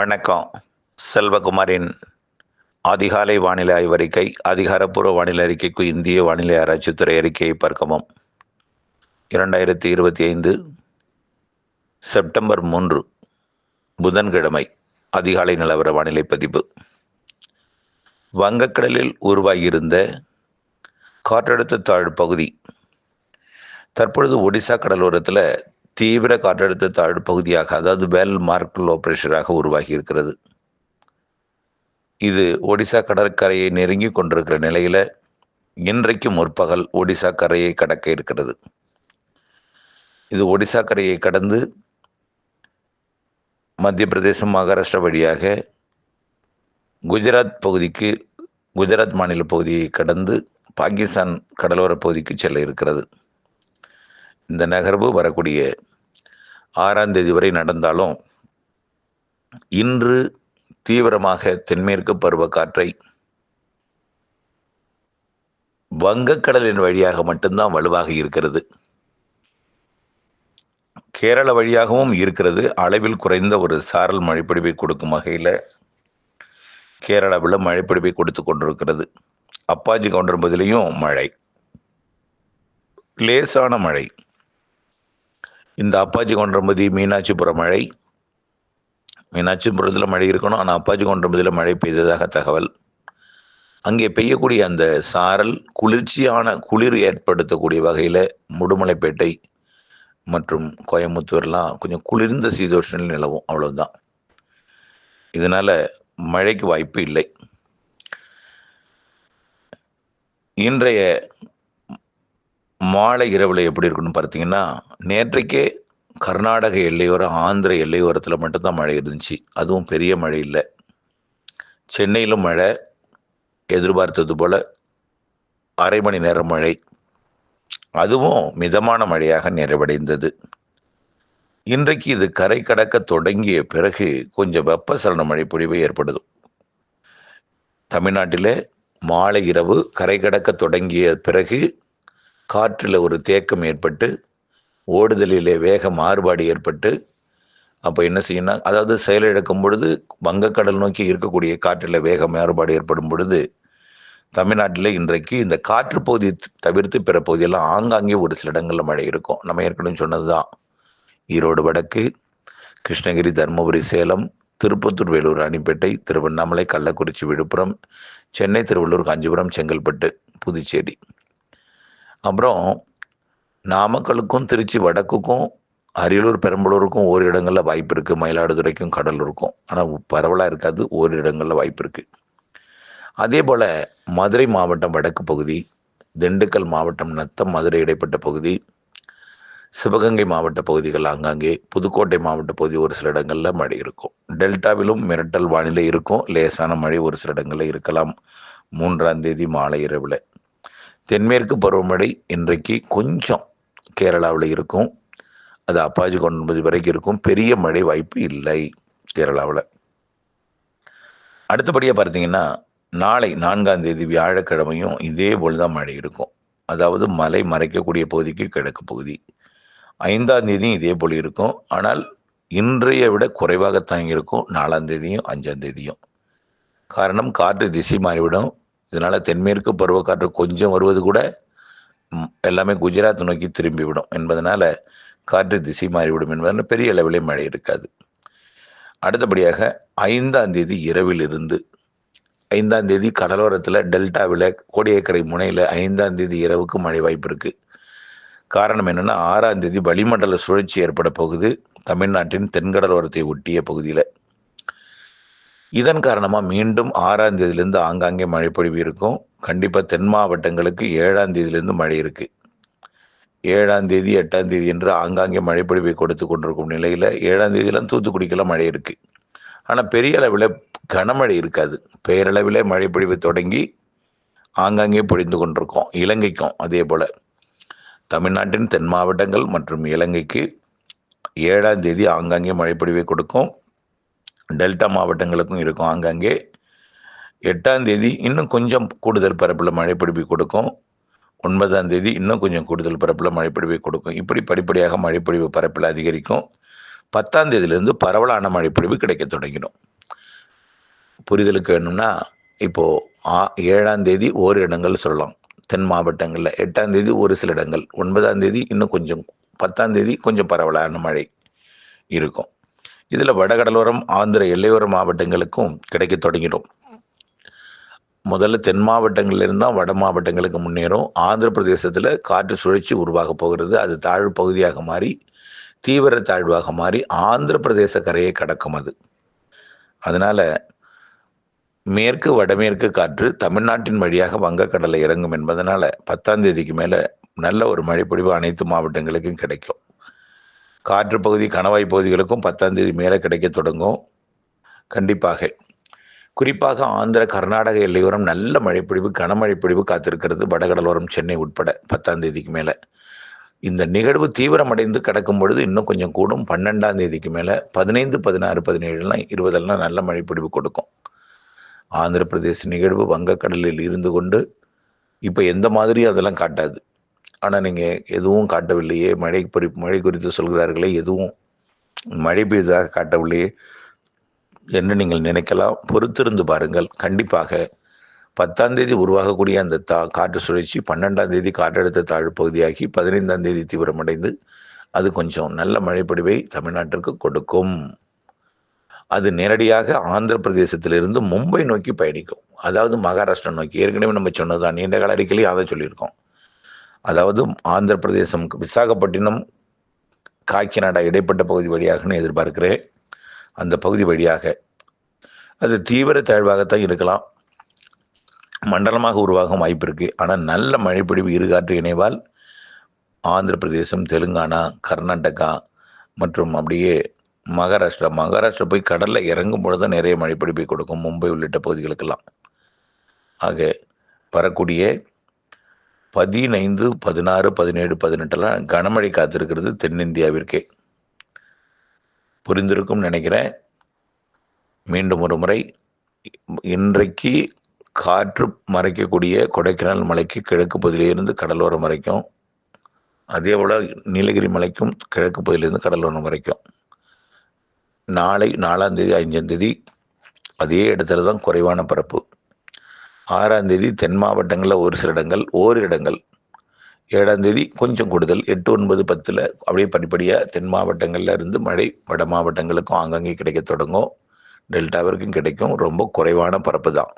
வணக்கம். செல்வகுமாரின் அதிகாலை வானிலை ஆய்வறிக்கை அதிகாரப்பூர்வ வானிலை அறிக்கைக்கு இந்திய வானிலை ஆராய்ச்சித்துறை அறிக்கையை பார்க்கவும். இரண்டாயிரத்தி இருபத்தி ஐந்து செப்டம்பர் மூன்று புதன்கிழமை அதிகாலை நிலவர வானிலை பதிவு வங்கக்கடலில் உருவாகியிருந்த காற்றழுத்த தாழ்வு பகுதி தற்பொழுது ஒடிசா கடலோரத்தில் தீவிர காற்றழுத்த தாழ்வு பகுதியாக அதாவது வெல் மார்க் லோ பிரஷராக உருவாகி இருக்கிறது இது ஒடிசா கடற்கரையை நெருங்கி கொண்டிருக்கிற நிலையில் இன்றைக்கு முற்பகல் ஒடிசா கரையை கடக்க இருக்கிறது. இது ஒடிசா கரையை கடந்து மத்திய பிரதேசம் மகாராஷ்டிரா வழியாக குஜராத் பகுதிக்கு குஜராத் மாநில பகுதியை கடந்து பாகிஸ்தான் கடலோர பகுதிக்கு செல்ல இருக்கிறது. இந்த நகர்வு வரக்கூடிய ஆறாம் தேதி வரை நடந்தாலும் இன்று தீவிரமாக தென்மேற்கு பருவக்காற்றை வங்கக்கடலின் வழியாக மட்டும்தான் வலுவாக இருக்கிறது. கேரள வழியாகவும் இருக்கிறது. அளவில் குறைந்த ஒரு சாரல் மழைப்பிடிப்பை கொடுக்கும் வகையில் கேரளாவில் மழைப்பிடிப்பை கொடுத்து கொண்டிருக்கிறது. அப்பாஜி கவுண்டர் பதிலையும் மழை. லேசான மழை. இந்த அப்பாச்சி கொன்றம்பதி மீனாட்சிபுரம் மழை. மீனாட்சிபுரத்தில் மழை இருக்கணும். ஆனால் அப்பாச்சி கொன்றம்பதியில் மழை பெய்ததாக தகவல். அங்கே பெய்யக்கூடிய அந்த சாரல் குளிர்ச்சியான குளிர் ஏற்படுத்தக்கூடிய வகையில் முடுமலைப்பேட்டை மற்றும் கோயம்புத்தூர்லாம் கொஞ்சம் குளிர்ந்த சீதோஷனில் நிலவும். அவ்வளவுதான். இதனால் மழைக்கு வாய்ப்பு இல்லை. இன்றைய மாலை இரவில் எப்படி இருக்குன்னு பார்த்தீங்கன்னா நேற்றைக்கே கர்நாடக எல்லையோரம் ஆந்திர எல்லையோரத்தில் மட்டும்தான் மழை இருந்துச்சு. அதுவும் பெரிய மழை இல்லை. சென்னையிலும் மழை எதிர்பார்த்தது போல் அரை மணி நேரம் மழை. அதுவும் மிதமான மழையாக நிறைவடைந்தது. இன்றைக்கு இது கரை கடக்க தொடங்கிய பிறகு கொஞ்சம் வெப்பசலன மழை பொழிவு ஏற்படுது. தமிழ்நாட்டில் மாலை இரவு கரை கடக்க தொடங்கிய பிறகு காற்றில் ஒரு தேக்கம் ஏற்பட்டு ஓடுதலிலே வேக மாறுபாடு ஏற்பட்டு அப்போ என்ன செய்யணும் அதாவது செயலிழக்கும் பொழுது வங்கக்கடல் நோக்கி இருக்கக்கூடிய காற்றில் வேக மாறுபாடு ஏற்படும் பொழுது தமிழ்நாட்டில் இன்றைக்கு இந்த காற்று பகுதி தவிர்த்து பிற பகுதியெல்லாம் ஆங்காங்கே ஒரு சில இடங்களில் மழை இருக்கும். நம்ம ஏற்கனவே சொன்னது தான் ஈரோடு வடக்கு கிருஷ்ணகிரி தருமபுரி சேலம் திருப்பத்தூர் வேலூர் ராணிப்பேட்டை திருவண்ணாமலை கள்ளக்குறிச்சி விழுப்புரம் சென்னை திருவள்ளூர் காஞ்சிபுரம் செங்கல்பட்டு புதுச்சேரி. அப்புறம் நாமக்கலுக்கும் திருச்சி வடக்குக்கும் அரியலூர் பெரம்பலூருக்கும் ஓர் இடங்களில் வாய்ப்பு இருக்குது மயிலாடுதுறைக்கும் கடல் இருக்கும் ஆனால் பரவலாக இருக்காது. ஓர் இடங்களில் வாய்ப்பு இருக்குது அதே போல் மதுரை மாவட்டம் வடக்கு பகுதி திண்டுக்கல் மாவட்டம் நத்தம் மதுரை இடைப்பட்ட பகுதி சிவகங்கை மாவட்ட பகுதிகள் ஆங்காங்கே புதுக்கோட்டை மாவட்ட பகுதி ஒரு சில இடங்களில் மழை இருக்கும். டெல்டாவிலும் மிரட்டல் வானிலை இருக்கும். லேசான மழை ஒரு சில இடங்களில் இருக்கலாம். மூன்றாம் தேதி மாலை இரவில். தென்மேற்கு பருவமழை இன்றைக்கு கொஞ்சம் கேரளாவில் இருக்கும். அது அப்பாஜி கொண்டது வரைக்கும் இருக்கும். பெரிய மழை வாய்ப்பு இல்லை கேரளாவில். அடுத்தபடியாக பார்த்தீங்கன்னா நாளை நான்காம் தேதி வியாழக்கிழமையும் இதே போல் தான் மழை இருக்கும். அதாவது மலை மறைக்கக்கூடிய பகுதிக்கு கிழக்கு பகுதி. ஐந்தாம் தேதியும் இதே போல் இருக்கும். ஆனால் இன்றைய விட குறைவாகத்தான் இருக்கும். நாலாம் தேதியும் அஞ்சாம் தேதியும். காரணம் காற்று திசை மாறிவிடும். இதனால் தென்மேற்கு பருவக்காற்று கொஞ்சம் வருவது கூட எல்லாமே குஜராத் நோக்கி திரும்பிவிடும் என்பதனால் காற்று திசை மாறிவிடும் என்பதனால் பெரிய அளவிலே மழை இருக்காது. அடுத்தபடியாக ஐந்தாம் தேதி இரவில் இருந்து ஐந்தாம் தேதி கடலோரத்தில் டெல்டாவில் கோடியக்கரை முனையில் ஐந்தாம் தேதி இரவுக்கு மழை வாய்ப்பு இருக்குது காரணம் என்னென்னா ஆறாம் தேதி வளிமண்டல சுழற்சி ஏற்பட போகுது. தமிழ்நாட்டின் தென்கடலோரத்தை ஒட்டிய பகுதியில். இதன் காரணமாக மீண்டும் ஆறாம் தேதியிலேருந்து ஆங்காங்கே மழை பொழிவு இருக்கும். கண்டிப்பாக தென் மாவட்டங்களுக்கு ஏழாம் தேதியிலேருந்து மழை இருக்குது ஏழாம் தேதி எட்டாம் தேதி என்று ஆங்காங்கே மழை பொழிவை கொடுத்து கொண்டிருக்கும் நிலையில் ஏழாம் தேதியெல்லாம் தூத்துக்குடிக்கெல்லாம் மழை இருக்குது ஆனால் பெரிய அளவில் கனமழை இருக்காது. பெயரளவில் மழை பொழிவு தொடங்கி ஆங்காங்கே பொழிந்து கொண்டிருக்கோம். இலங்கைக்கும் அதே போல். தமிழ்நாட்டின் தென் மாவட்டங்கள் மற்றும் இலங்கைக்கு ஏழாம் தேதி ஆங்காங்கே மழைப்பொழிவை கொடுக்கும். டெல்டா மாவட்டங்களுக்கும் இருக்கும். ஆங்காங்கே எட்டாம் தேதி இன்னும் கொஞ்சம் கூடுதல் பரப்பில் மழை கொடுக்கும். ஒன்பதாம் தேதி இன்னும் கொஞ்சம் கூடுதல் பரப்பில் மழைப்பிடிவை கொடுக்கும். இப்படி படிப்படியாக மழைப்பொழிவு பரப்பில் அதிகரிக்கும். பத்தாம் தேதியிலேருந்து பரவலான மழைப்பொழிவு கிடைக்க தொடங்கிடும். புரிதலுக்கு வேணும்னா இப்போது ஆ- ஏழாம் தேதி ஓர் இடங்கள் சொல்லலாம். தென் மாவட்டங்களில் எட்டாம் தேதி ஒரு சில இடங்கள் ஒன்பதாம் தேதி இன்னும் கொஞ்சம் பத்தாம் தேதி கொஞ்சம் பரவலான மழை இருக்கும். இதில் வடகடலோரம் ஆந்திர எல்லையோர மாவட்டங்களுக்கும் கிடைக்க தொடங்கிடும் முதல்ல தென் மாவட்டங்கள்ல இருந்தா வட மாவட்டங்களுக்கு முன்னேறும். ஆந்திர பிரதேசத்தில் காற்று சுழற்சி உருவாக போகிறது. அது தாழ்வு பகுதியாக மாறி தீவிர தாழ்வாக மாறி ஆந்திர பிரதேச கரையை கடக்கும் அது. அதனால் மேற்கு வடமேற்கு காற்று தமிழ்நாட்டின் வழியாக வங்கக்கடலை இறங்கும் என்பதனால் பத்தாம் தேதிக்கு மேலே நல்ல ஒரு மழைப்பொழிவு அனைத்து மாவட்டங்களுக்கும் கிடைக்கும். காற்று பகுதி கணவாய் பகுதிகளுக்கும் பத்தாம் தேதி மேலே கிடைக்க தொடங்கும். கண்டிப்பாக. குறிப்பாக ஆந்திர கர்நாடக எல்லையோரம் நல்ல மழைப்பிடிவு கனமழைப்பிடிவு காத்திருக்கிறது. வடகடலோரம் சென்னை உட்பட பத்தாம் தேதிக்கு மேலே. இந்த நிகழ்வு தீவிரமடைந்து கிடக்கும் பொழுது இன்னும் கொஞ்சம் கூடும். பன்னெண்டாம் தேதிக்கு மேலே பதினைந்து பதினாறு பதினேழுலாம் இருபதெல்லாம் நல்ல மழைப்பிடிவு கொடுக்கும். ஆந்திர பிரதேச நிகழ்வு வங்கக்கடலில் இருந்து கொண்டு இப்போ எந்த மாதிரியும் அதெல்லாம் காட்டாது. ஆனால் நீங்கள் எதுவும் காட்டவில்லையே. மழை பொறி மழை குறித்து சொல்கிறார்களே எதுவும் மழை பெய்ததாக காட்டவில்லையே என்று நீங்கள் நினைக்கலாம். பொறுத்திருந்து பாருங்கள். கண்டிப்பாக பத்தாம் தேதி உருவாகக்கூடிய அந்த தா காற்று சுழற்சி பன்னெண்டாம் தேதி காற்றழுத்த தாழ்வு பகுதியாகி பதினைந்தாம் தேதி தீவிரமடைந்து அது கொஞ்சம் நல்ல மழைப்பொடிவை தமிழ்நாட்டிற்கு கொடுக்கும். அது நேரடியாக ஆந்திர பிரதேசத்திலிருந்து மும்பை நோக்கி பயணிக்கும். அதாவது மகாராஷ்டிரா நோக்கி. ஏற்கனவே நம்ம சொன்னதுதான். நீண்ட கால அறிக்கையிலேயே அதை சொல்லியிருக்கோம். அதாவது ஆந்திர பிரதேசம் விசாகப்பட்டினம் காக்கிநாடா இடைப்பட்ட பகுதி வழியாகன்னு எதிர்பார்க்கிறேன். அந்த பகுதி வழியாக. அது தீவிர தாழ்வாகத்தான் இருக்கலாம். மண்டலமாக உருவாகும் வாய்ப்பு இருக்குது ஆனால் நல்ல மழைப்பொழிவு இருகாற்று இணைவால் ஆந்திர பிரதேசம் தெலுங்கானா கர்நாடகா மற்றும் அப்படியே மகாராஷ்டிரா மகாராஷ்டிரா போய் கடலில் இறங்கும் பொழுது தான் நிறைய மழைப்பிடிப்பை கொடுக்கும் மும்பை உள்ளிட்ட பகுதிகளுக்கெல்லாம். ஆக வரக்கூடிய பதினைந்து பதினாறு பதினேழு பதினெட்டெல்லாம் கனமழை காத்திருக்கிறது தென்னிந்தியாவிற்கே. புரிந்திருக்கும் நினைக்கிறேன். மீண்டும் ஒரு முறை இன்றைக்கு காற்று மறைக்கக்கூடிய கொடைக்கானல் மலைக்கு கிழக்கு பகுதியிலிருந்து கடலோரம் வரைக்கும் அதே போல் நீலகிரி மலைக்கும் கிழக்கு பகுதியிலிருந்து கடலோரம் வரைக்கும் நாளை நாலாம் தேதி அஞ்சாம் தேதி அதே இடத்துல தான் குறைவான பரப்பு. ஆறாம் தேதி தென் மாவட்டங்களில் ஒரு சில இடங்கள் ஓரிரு இடங்கள். ஏழாம் தேதி கொஞ்சம் கூடுதல் எட்டு ஒன்பது பத்தில் அப்படியே படிப்படியாக தென் மாவட்டங்களில் இருந்து மழை வட மாவட்டங்களுக்கும் ஆங்காங்கே கிடைக்க தொடங்கும். டெல்டாவிற்கும் கிடைக்கும். ரொம்ப குறைவான பரப்பு தான்.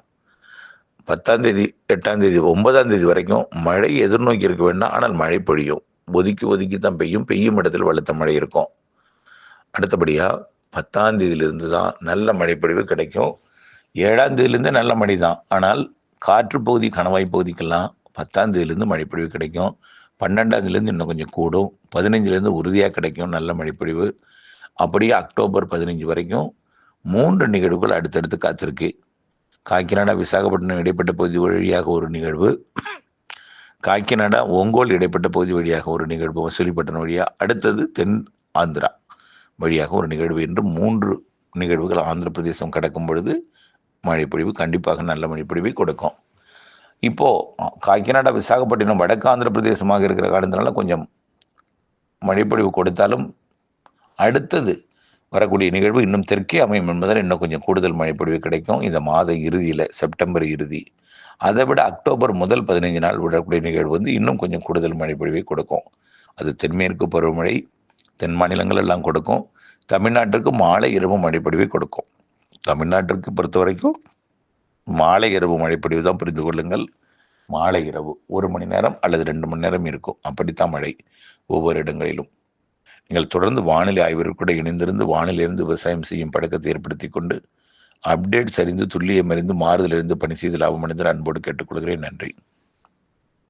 பத்தாம் தேதி எட்டாம் தேதி ஒன்பதாம் தேதி வரைக்கும் மழை எதிர்நோக்கி இருக்க வேண்டாம். ஆனால் மழை பொழியும். ஒதுக்கி ஒதுக்கி தான் பெய்யும். பெய்யும் இடத்தில் வலுத்த மழை இருக்கும். அடுத்தபடியாக பத்தாம் தேதியிலிருந்து தான் நல்ல மழைப்பொழிவு கிடைக்கும். ஏழாம் தேதியிலேருந்து நல்ல மழை தான். ஆனால் காற்று பகுதி கணவாய் பகுதிக்கெல்லாம் பத்தாம் தேதியிலேருந்து மழைப்பொழிவு கிடைக்கும். பன்னெண்டாம் தேதியிலேருந்து இன்னும் கொஞ்சம் கூடும். பதினஞ்சுலேருந்து உறுதியாக கிடைக்கும் நல்ல மழைப்பொழிவு. அப்படியே அக்டோபர் பதினஞ்சு வரைக்கும் மூன்று நிகழ்வுகள் அடுத்தடுத்து காத்திருக்கு. காக்கிநாடா விசாகப்பட்டினம் இடைப்பட்ட பகுதி வழியாக ஒரு நிகழ்வு. காக்கிநாடா ஒங்கோல் இடைப்பட்ட பகுதி வழியாக ஒரு நிகழ்வு. வசூலிப்பட்டினம் வழியாக அடுத்தது தென் ஆந்திரா வழியாக ஒரு நிகழ்வு. என்று மூன்று நிகழ்வுகள் ஆந்திர பிரதேசம் கடக்கும் பொழுது மழைப்பொழிவு கண்டிப்பாக நல்ல மழைப்பொழிவை கொடுக்கும். இப்போது காக்கிநாடா விசாகப்பட்டினம் வடக்கு ஆந்திர பிரதேசமாக இருக்கிற காரணத்தினால கொஞ்சம் மழைப்பொழிவு கொடுத்தாலும் அடுத்தது வரக்கூடிய நிகழ்வு இன்னும் தெற்கே அமையும் என்பதால் இன்னும் கொஞ்சம் கூடுதல் மழைப்பொழிவு கிடைக்கும். இந்த மாத இறுதியில் செப்டம்பர் இறுதி அதை விட அக்டோபர் முதல் பதினைஞ்சு நாள் விடக்கூடிய நிகழ்வு வந்து இன்னும் கொஞ்சம் கூடுதல் மழைப்பொழிவை கொடுக்கும். அது தென்மேற்கு பருவமழை தென் மாநிலங்கள் எல்லாம் கொடுக்கும். தமிழ்நாட்டிற்கு மாலை இரவு மழைப்பொழிவை கொடுக்கும். தமிழ்நாட்டிற்கு பொறுத்த வரைக்கும் மாலை இரவு மழைப்பொழிவு தான் புரிந்து கொள்ளுங்கள். மாலை இரவு ஒரு மணி நேரம் அல்லது ரெண்டு மணி நேரம் இருக்கும். அப்படித்தான் மழை ஒவ்வொரு இடங்களிலும். நீங்கள் தொடர்ந்து வானிலை ஆய்விற்கூட இணைந்திருந்து வானிலிருந்து விவசாயம் செய்யும் பழக்கத்தை ஏற்படுத்தி கொண்டு அப்டேட் சரிந்து துல்லியம் அறிந்து மாறுதலிருந்து பணி செய்து லாபம் அடைந்து அன்போடு கேட்டுக்கொள்கிறேன். நன்றி.